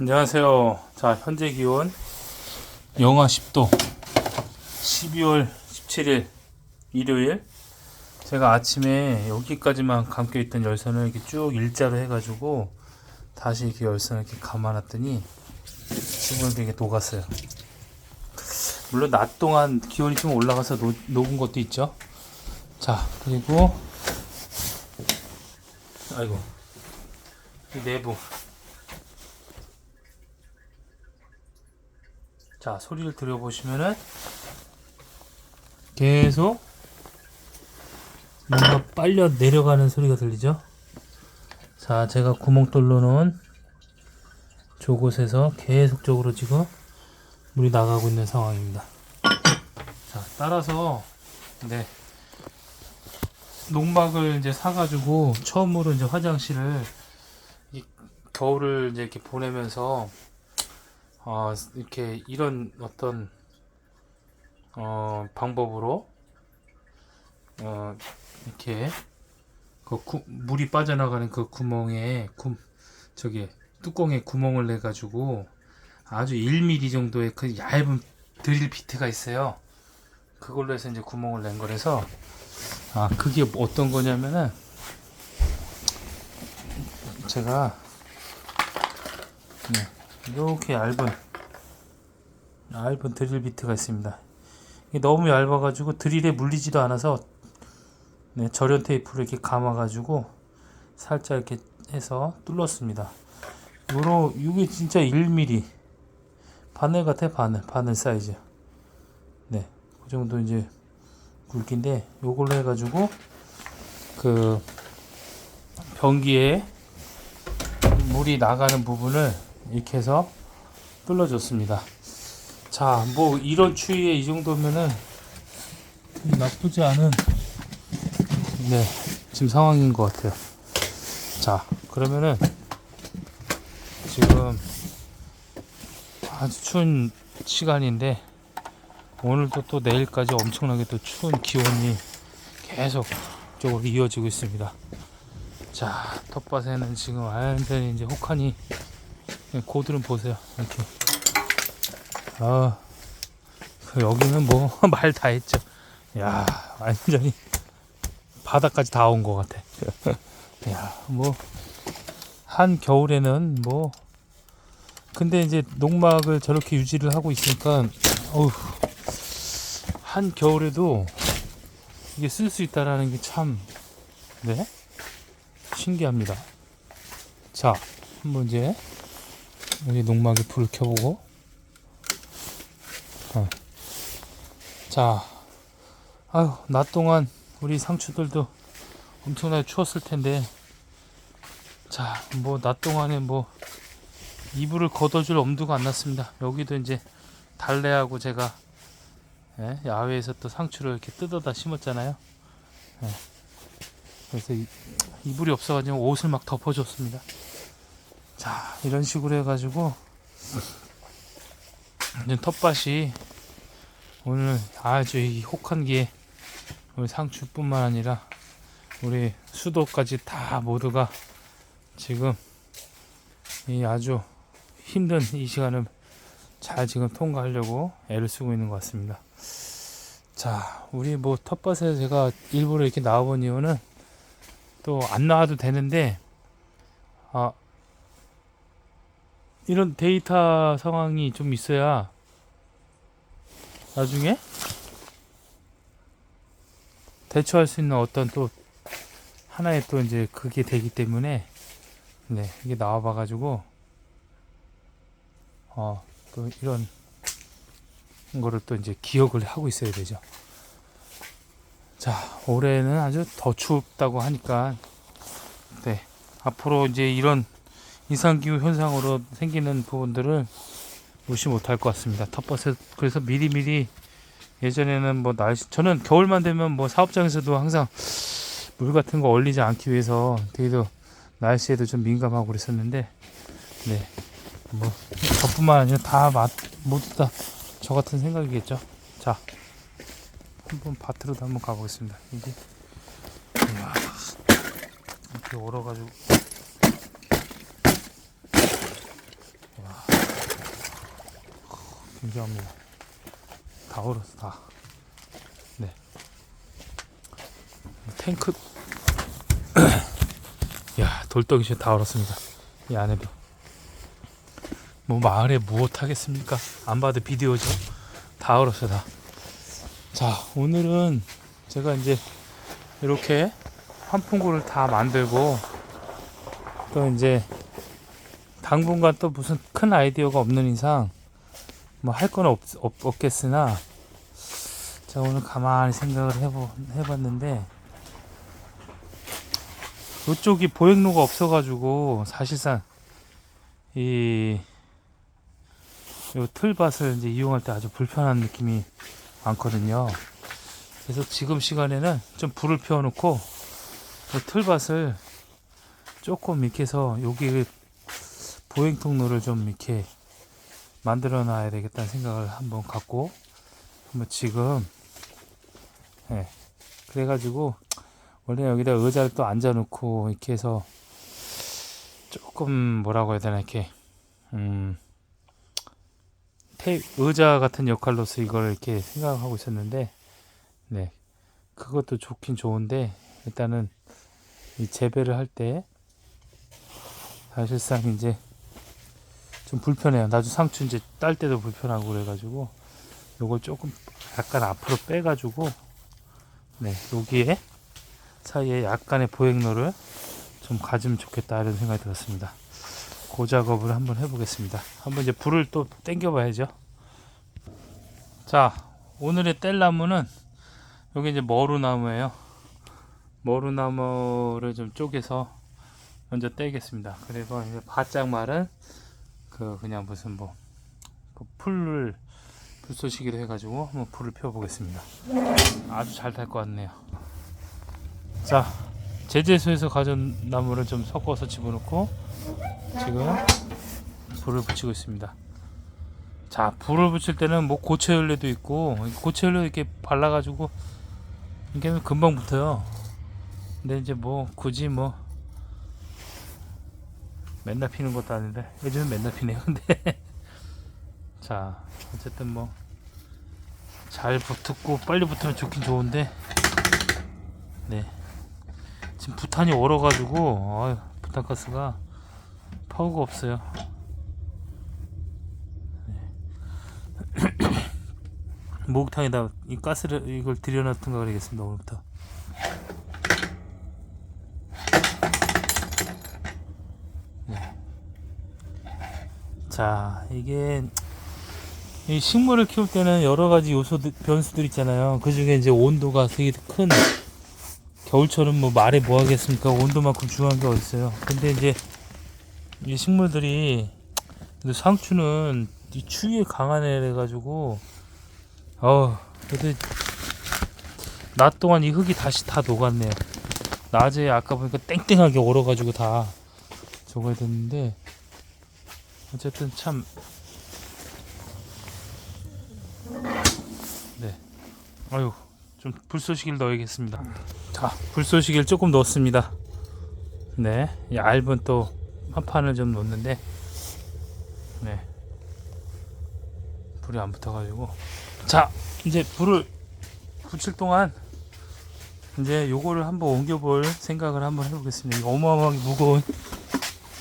안녕하세요. 자, 현재 기온 영하 10도. 12월 17일 일요일. 제가 아침에 여기까지만 감겨 있던 열선을 이렇게 쭉 일자로 해가지고 다시 이렇게 열선을 이렇게 감아놨더니 지금 되게 녹았어요. 물론 낮 동안 기온이 좀 올라가서 녹, 녹은 것도 있죠. 자, 그리고 아이고 이 내부 자 소리를 들어보시면은 계속 뭔가 빨려 내려가는 소리가 들리죠? 자 제가 구멍 뚫어 놓은 저곳에서 계속적으로 지금 물이 나가고 있는 상황입니다. 자 따라서 네 농막을 이제 사가지고 처음으로 이제 화장실을 이 겨울을 이제 이렇게 보내면서 어, 이렇게 이런 어떤 어, 방법으로 어, 이렇게 그 구, 물이 빠져나가는 그 구멍에 구, 저기 뚜껑에 구멍을 내 가지고 아주 1mm 정도의 그 얇은 드릴 비트가 있어요. 그걸로 해서 이제 구멍을 낸 거라서 아 그게 어떤 거냐면은 제가 네, 이렇게 얇은 얇은 드릴 비트가 있습니다. 이게 너무 얇아가지고 드릴에 물리지도 않아서 네, 절연 테이프로 이렇게 감아가지고 살짝 이렇게 해서 뚫었습니다. 요로 이게 진짜 1mm 바늘 같아 바늘 바늘 사이즈. 네, 그 정도 이제 굵기인데 요걸로 해가지고 그 변기에 물이 나가는 부분을 이렇게 해서 뚫어줬습니다. 자, 뭐 이런 추위에 이 정도면은 나쁘지 않은 네 지금 상황인 것 같아요. 자, 그러면은 지금 아주 추운 시간인데 오늘도 또 내일까지 엄청나게 또 추운 기온이 계속 쪽으로 이어지고 있습니다. 자, 텃밭에는 지금 완전히 이제 혹한이 고드름 보세요. 이렇게. 아, 그 여기는 뭐 말 다 했죠. 야, 완전히 바닥까지 다 온 것 같아. 야, 뭐 한 겨울에는 뭐 근데 이제 농막을 저렇게 유지를 하고 있으니까 어우 한 겨울에도 이게 쓸 수 있다라는 게 참 네? 신기합니다. 자, 한번 이제 여기 농막에 불을 켜보고 어. 자, 아유 낮 동안 우리 상추들도 엄청나게 추웠을 텐데 자, 뭐 낮 동안에 뭐 이불을 걷어줄 엄두가 안 났습니다. 여기도 이제 달래하고 제가 예, 야외에서 또 상추를 이렇게 뜯어다 심었잖아요. 예. 그래서 이, 이불이 없어가지고 옷을 막 덮어줬습니다. 자, 이런 식으로 해가지고 이제 텃밭이 오늘 아주 이 혹한기에 우리 상추뿐만 아니라 우리 수도까지 다 모두가 지금 이 아주 힘든 이 시간을 잘 지금 통과하려고 애를 쓰고 있는 것 같습니다. 자, 우리 뭐 텃밭에 제가 일부러 이렇게 나와본 이유는 또 안 나와도 되는데, 아, 이런 데이터 상황이 좀 있어야 나중에 대처할 수 있는 어떤 또 하나의 또 이제 그게 되기 때문에 네, 이게 나와 봐 가지고 어, 또 이런 거를 또 이제 기억을 하고 있어야 되죠. 자, 올해는 아주 더 춥다고 하니까, 네, 앞으로 이제 이런 이상기후 현상으로 생기는 부분들을 무시 못할 것 같습니다. 텃밭에 그래서 미리 미리 예전에는 뭐 날씨 저는 겨울만 되면 뭐 사업장에서도 항상 물 같은 거 얼리지 않기 위해서 되게도 날씨에도 좀 민감하고 그랬었는데 네뭐 저뿐만 아니라 다 맛, 모두 다 저 같은 생각이겠죠. 자, 한번 밭으로도 한번 가보겠습니다. 이게 이렇게 얼어가지고 굉장합니다. 다 얼었어, 다. 네. 탱크. 야, 돌덩이 진짜 다 얼었습니다. 이 안에도. 뭐 마을에 무엇 하겠습니까? 안 봐도 비디오죠. 다 얼었어, 다. 자, 오늘은 제가 이제 이렇게 환풍구를 다 만들고 또 이제 당분간 또 무슨 큰 아이디어가 없는 이상 뭐 할 건 없, 없, 없겠으나 자 오늘 가만히 생각을 해보, 해봤는데 이쪽이 보행로가 없어가지고 사실상 이, 요 틀밭을 이제 이용할 때 아주 불편한 느낌이 많거든요. 그래서 지금 시간에는 좀 불을 피워놓고 이 틀밭을 조금 이렇게 해서 여기 보행 통로를 좀 이렇게 만들어 놔야 되겠다는 생각을 한번 갖고 한번 지금 예. 그래가지고 원래 여기다 의자를 또 앉아 놓고 이렇게 해서 조금 뭐라고 해야 되나 이렇게 음 테, 의자 같은 역할로서 이걸 이렇게 생각하고 있었는데 네. 그것도 좋긴 좋은데 일단은 이 재배를 할 때 사실상 이제 좀 불편해요. 나중 상추 이제 딸 때도 불편하고 그래가지고 요걸 조금 약간 앞으로 빼가지고 네 여기에 사이에 약간의 보행로를 좀 가지면 좋겠다 이런 생각이 들었습니다. 그 작업을 한번 해보겠습니다. 한번 이제 불을 또 땡겨봐야죠. 자 오늘의 뗄나무는 여기 이제 머루나무예요. 머루나무를 좀 쪼개서 먼저 떼겠습니다. 그리고 이제 바짝 마른 그 그냥 무슨 뭐 그 풀을 불쏘시기로 해가지고 한번 불을 피워보겠습니다. 아주 잘탈것 같네요. 자 제재소에서 가져온 나무를 좀 섞어서 집어넣고 지금 불을 붙이고 있습니다. 자 불을 붙일 때는 뭐 고체 연료도 있고 고체 연료 이렇게 발라가지고 이게 금방 붙어요. 근데 이제 뭐 굳이 뭐 맨날 피는 것도 아닌데 요즘은 맨날 피네요. 근데 자 어쨌든 뭐 잘 붙고 빨리 붙으면 좋긴 좋은데 네 지금 부탄이 얼어가지고 아유, 부탄가스가 파워가 없어요. 네. 목욕탕에다 이 가스를 이걸 들여놨던가 그러겠습니다 오늘부터. 자, 이게 이 식물을 키울 때는 여러 가지 요소 변수들 있잖아요. 그 중에 이제 온도가 되게 큰 겨울철은 뭐 말해 뭐 하겠습니까? 온도만큼 중요한 게 어딨어요. 근데 이제 이 식물들이 상추는 이 추위에 강한 애래 가지고 어 근데 낮 동안 이 흙이 다시 다 녹았네요. 낮에 아까 보니까 땡땡하게 얼어가지고 다 저거 됐는데 어쨌든 참 네. 아유, 좀 불쏘시개를 넣어야겠습니다. 자, 불쏘시개를 조금 넣었습니다. 네, 얇은 또 한판을 좀 넣었는데, 네, 불이 안 붙어 가지고, 자, 이제 불을 붙일 동안 이제 요거를 한번 옮겨 볼 생각을 한번 해 보겠습니다. 이 어마어마하게 무거운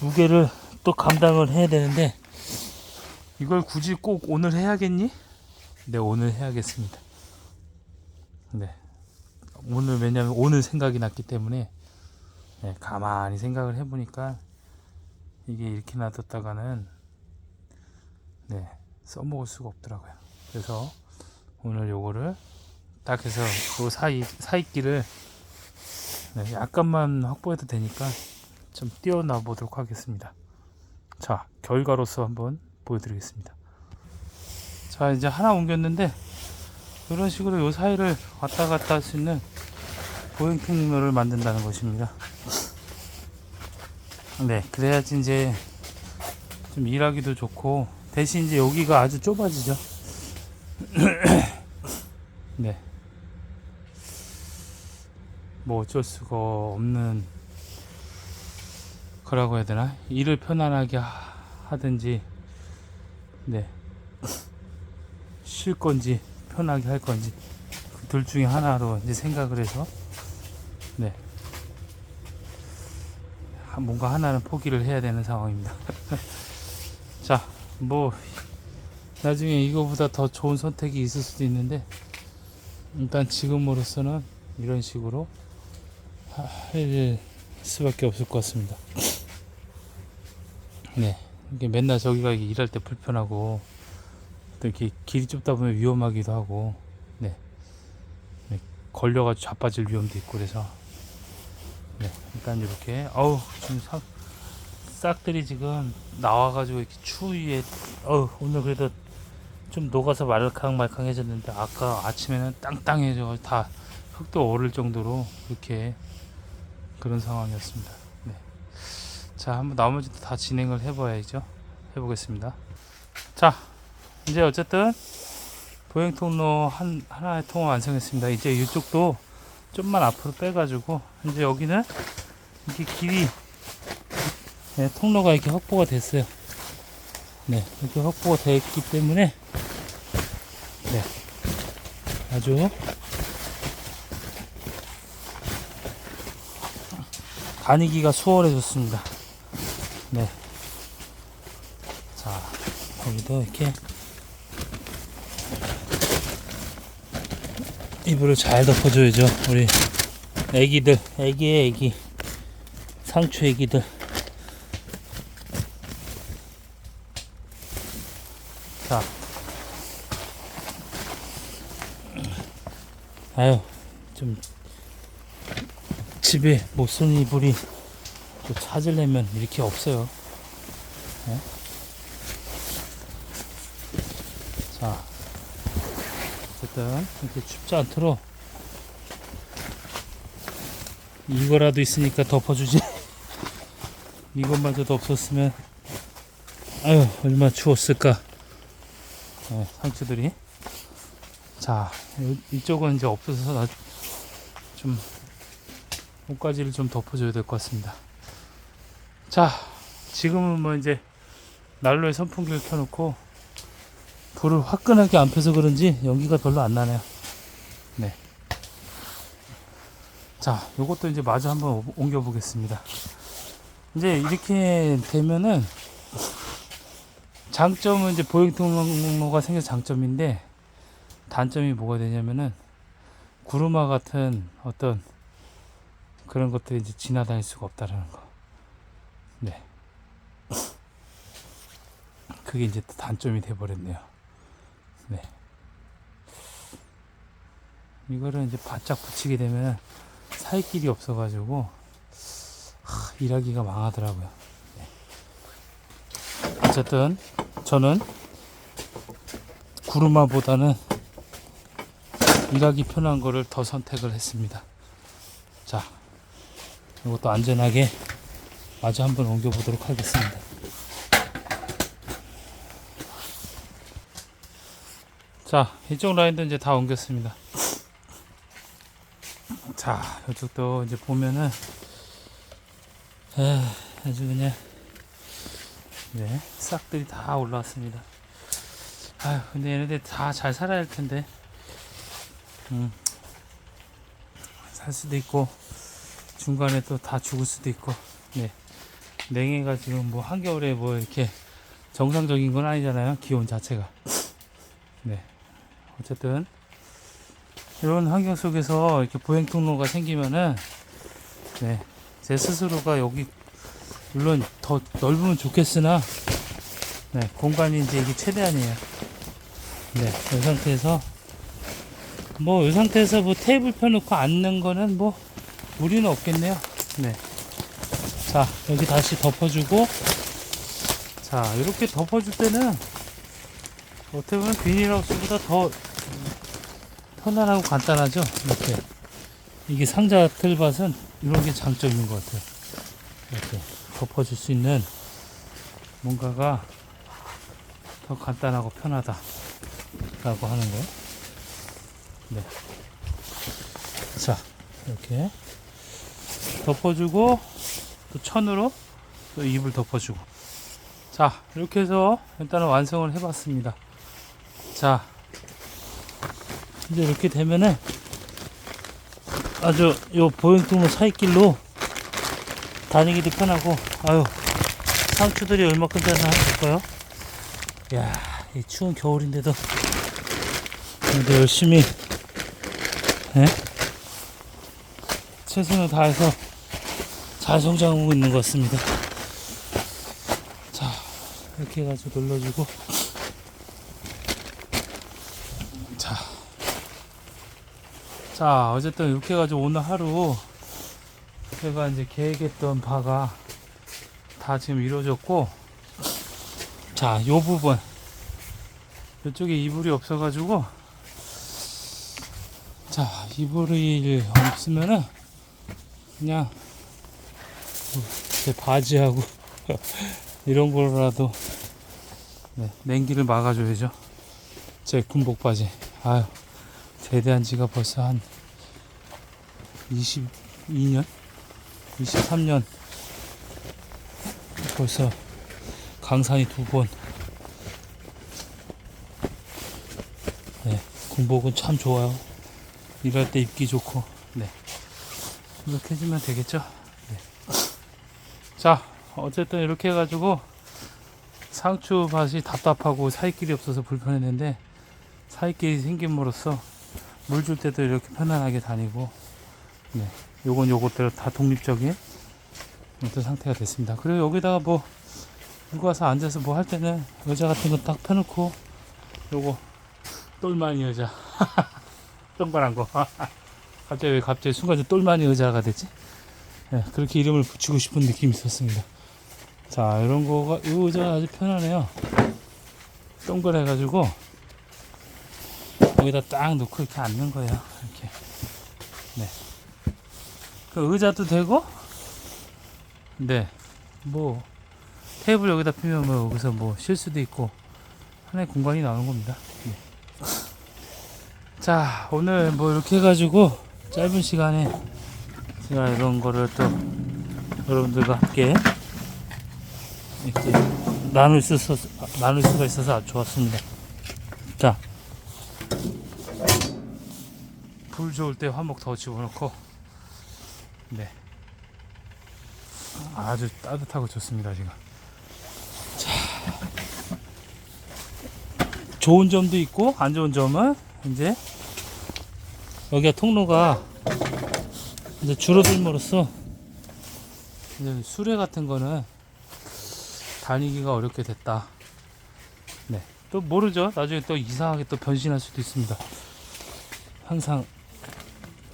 무게를 또 감당을 해야 되는데 이걸 굳이 꼭 오늘 해야겠니? 네 오늘 해야겠습니다. 네 오늘 왜냐면 오늘 생각이 났기 때문에 네, 가만히 생각을 해보니까 이게 이렇게 놔뒀다가는 네 써먹을 수가 없더라고요. 그래서 오늘 요거를 딱 해서 그 사이 사이끼를 네, 약간만 확보해도 되니까 좀 띄워놔 보도록 하겠습니다. 자, 결과로서 한번 보여드리겠습니다. 자, 이제 하나 옮겼는데 이런 식으로 요 사이를 왔다 갔다 할 수 있는 보행 통로를 만든다는 것입니다. 네, 그래야지 이제 좀 일하기도 좋고 대신 이제 여기가 아주 좁아지죠. 네. 뭐 어쩔 수가 없는 거라고 해야 되나 일을 편안하게 하- 하든지 네 쉴 건지 편하게 할 건지 그 둘 중에 하나로 이제 생각을 해서 네 하- 뭔가 하나는 포기를 해야 되는 상황입니다. 자, 뭐 나중에 이거보다 더 좋은 선택이 있을 수도 있는데 일단 지금으로서는 이런 식으로 하- 할 수밖에 없을 것 같습니다. 네, 이게 맨날 저기가 일할 때 불편하고 또 이렇게 길이 좁다 보면 위험하기도 하고 네, 네, 걸려가지고 자빠질 위험도 있고 그래서 네, 일단 이렇게 어우 지금 사, 싹들이 지금 나와가지고 이렇게 추위에 어우 오늘 그래도 좀 녹아서 말캉말캉해졌는데 아까 아침에는 땅땅해져 다 흙도 오를 정도로 이렇게 그런 상황이었습니다. 네. 자 한번 나머지도 다 진행을 해봐야죠. 해보겠습니다. 자 이제 어쨌든 보행 통로 한 하나의 통화 완성했습니다. 이제 이쪽도 좀만 앞으로 빼가지고 이제 여기는 이렇게 길이 네, 통로가 이렇게 확보가 됐어요. 네, 이렇게 확보가 됐기 때문에 네, 아주 다니기가 수월해졌습니다. 네, 자 여기도 이렇게 이불을 잘 덮어줘야죠. 우리 애기들, 애기의 애기, 상추 애기들. 자, 아유, 좀 집에 못 쓰는 이불이 또 찾으려면 이렇게 없어요. 네? 자, 어쨌든 이렇게 춥지 않도록 이거라도 있으니까 덮어주지. 이것마저도 없었으면 아유 얼마나 추웠을까. 네, 상추들이. 자 이- 이쪽은 이제 없어서 나좀 옷가지를 좀 덮어줘야 될 것 같습니다. 자 지금은 뭐 이제 난로에 선풍기를 켜놓고 불을 화끈하게 안 펴서 그런지 연기가 별로 안 나네요. 네. 자, 요것도 이제 마저 한번 오- 옮겨 보겠습니다. 이제 이렇게 되면은 장점은 이제 보행 통로가 생겨서 장점인데 단점이 뭐가 되냐면은 구루마 같은 어떤 그런 것들이 이제 지나다닐 수가 없다라는 거. 네. 그게 이제 또 단점이 돼 버렸네요. 네. 이거를 이제 바짝 붙이게 되면 살 길이 없어가지고 하, 일하기가 망하더라고요. 네. 어쨌든 저는 구루마보다는 일하기 편한 거를 더 선택을 했습니다. 자, 이것도 안전하게 마저 한번 옮겨보도록 하겠습니다. 자, 이쪽 라인도 이제 다 옮겼습니다. 자, 이쪽도 이제 보면은, 에, 아주 그냥, 네, 싹들이 다 올라왔습니다. 아유, 근데 얘네들 다 잘 살아야 할 텐데, 음, 살 수도 있고, 중간에 또 다 죽을 수도 있고, 네. 냉해가 지금 뭐 한겨울에 뭐 이렇게 정상적인 건 아니잖아요. 기온 자체가. 네. 어쨌든 이런 환경 속에서 이렇게 보행 통로가 생기면은 네, 제 스스로가 여기 물론 더 넓으면 좋겠으나 네, 공간이 이제 이게 최대한이에요. 네, 이 상태에서 뭐 이 상태에서 뭐 테이블 펴놓고 앉는 거는 뭐 무리는 없겠네요. 네. 자, 여기 다시 덮어주고 자, 이렇게 덮어줄 때는 어떻게 보면 비닐하우스보다 더 편안하고 간단하죠. 이렇게 이게 상자 틀밭은 이런 게 장점인 것 같아요. 이렇게 덮어줄 수 있는 뭔가가 더 간단하고 편하다 라고 하는 거. 네. 자, 이렇게 덮어주고 또 천으로 또 입을 덮어주고. 자, 이렇게 해서 일단은 완성을 해봤습니다. 자, 이제 이렇게 되면은 아주 요 보행통로 사이길로 다니기도 편하고 아유 상추들이 얼마큼 자나 볼까요? 야, 이 추운 겨울인데도 그래도 열심히 예? 최선을 다해서 잘 성장하고 있는 것 같습니다. 자, 이렇게 해가지고 눌러주고 자, 자 어쨌든 이렇게 해가지고 오늘 하루 제가 이제 계획했던 바가 다 지금 이루어졌고 자, 요 부분 이쪽에 이불이 없어가지고 자, 이불이 없으면은 그냥 제 바지하고 이런 거라도 네, 냉기를 막아줘야죠. 제 군복 바지. 아유, 제대한 지가 벌써 한 22년, 23년 벌써 강산이 두 번. 네, 군복은 참 좋아요. 일할 때 입기 좋고. 네. 이렇게 해주면 되겠죠? 네. 자, 어쨌든 이렇게 해가지고 상추밭이 답답하고 사이길이 없어서 불편했는데 사이길이 생김으로써 물 줄 때도 이렇게 편안하게 다니고 네, 요건 요것대로 다 독립적인 어떤 상태가 됐습니다. 그리고 여기다가 뭐 누구 와서 앉아서 뭐 할 때는 의자 같은 거 딱 펴놓고 요거 똘마니 의자 동그란 거 갑자기 왜 갑자기 순간 똘마니 의자가 됐지? 네, 그렇게 이름을 붙이고 싶은 느낌이 있었습니다. 자, 이런 거가, 이 의자가 아주 편하네요. 동그래가지고, 여기다 딱 놓고 이렇게 앉는 거예요. 이렇게. 네. 그 의자도 되고, 네. 뭐, 테이블 여기다 피면 뭐, 여기서 뭐, 쉴 수도 있고, 하나의 공간이 나오는 겁니다. 네. 자, 오늘 뭐, 이렇게 해가지고, 짧은 시간에, 제가 이런 거를 또, 여러분들과 함께, 이렇게 나눌 수 나눌 수가 있어서 좋았습니다. 자, 불 좋을 때 화목 더 집어넣고, 네, 아주 따뜻하고 좋습니다 지금. 자, 좋은 점도 있고 안 좋은 점은 이제 여기가 통로가 이제 줄어들므로써 이제 수레 같은 거는 다니기가 어렵게 됐다. 네. 또 모르죠. 나중에 또 이상하게 또 변신할 수도 있습니다. 항상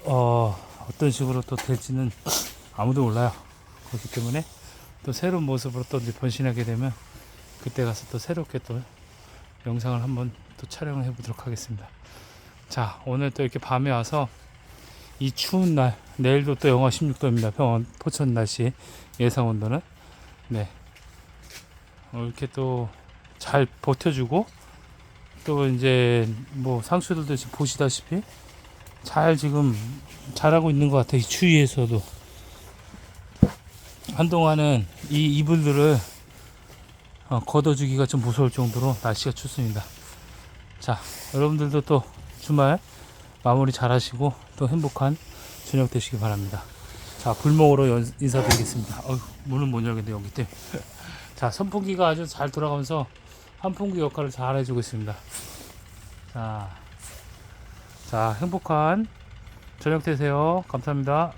어, 어떤 식으로 또 될지는 아무도 몰라요. 그렇기 때문에 또 새로운 모습으로 또 이제 변신하게 되면 그때 가서 또 새롭게 또 영상을 한번 또 촬영을 해보도록 하겠습니다. 자, 오늘 또 이렇게 밤에 와서 이 추운 날, 내일도 또 영하 16도입니다. 평원 포천 날씨 예상 온도는. 네. 어, 이렇게 또 잘 버텨주고 또 이제 뭐 상수들도 지금 보시다시피 잘 지금 잘하고 있는 것 같아요. 이 추위에서도. 한동안은 이 이불들을 어, 걷어주기가 좀 무서울 정도로 날씨가 춥습니다. 자, 여러분들도 또 주말 마무리 잘 하시고 또 행복한 저녁 되시기 바랍니다. 자, 불멍으로 연- 인사드리겠습니다. 어휴, 문은 못 열겠네, 여기 때문에. 자, 선풍기가 아주 잘 돌아가면서 환풍기 역할을 잘 해주고 있습니다. 자, 자, 행복한 저녁 되세요. 감사합니다.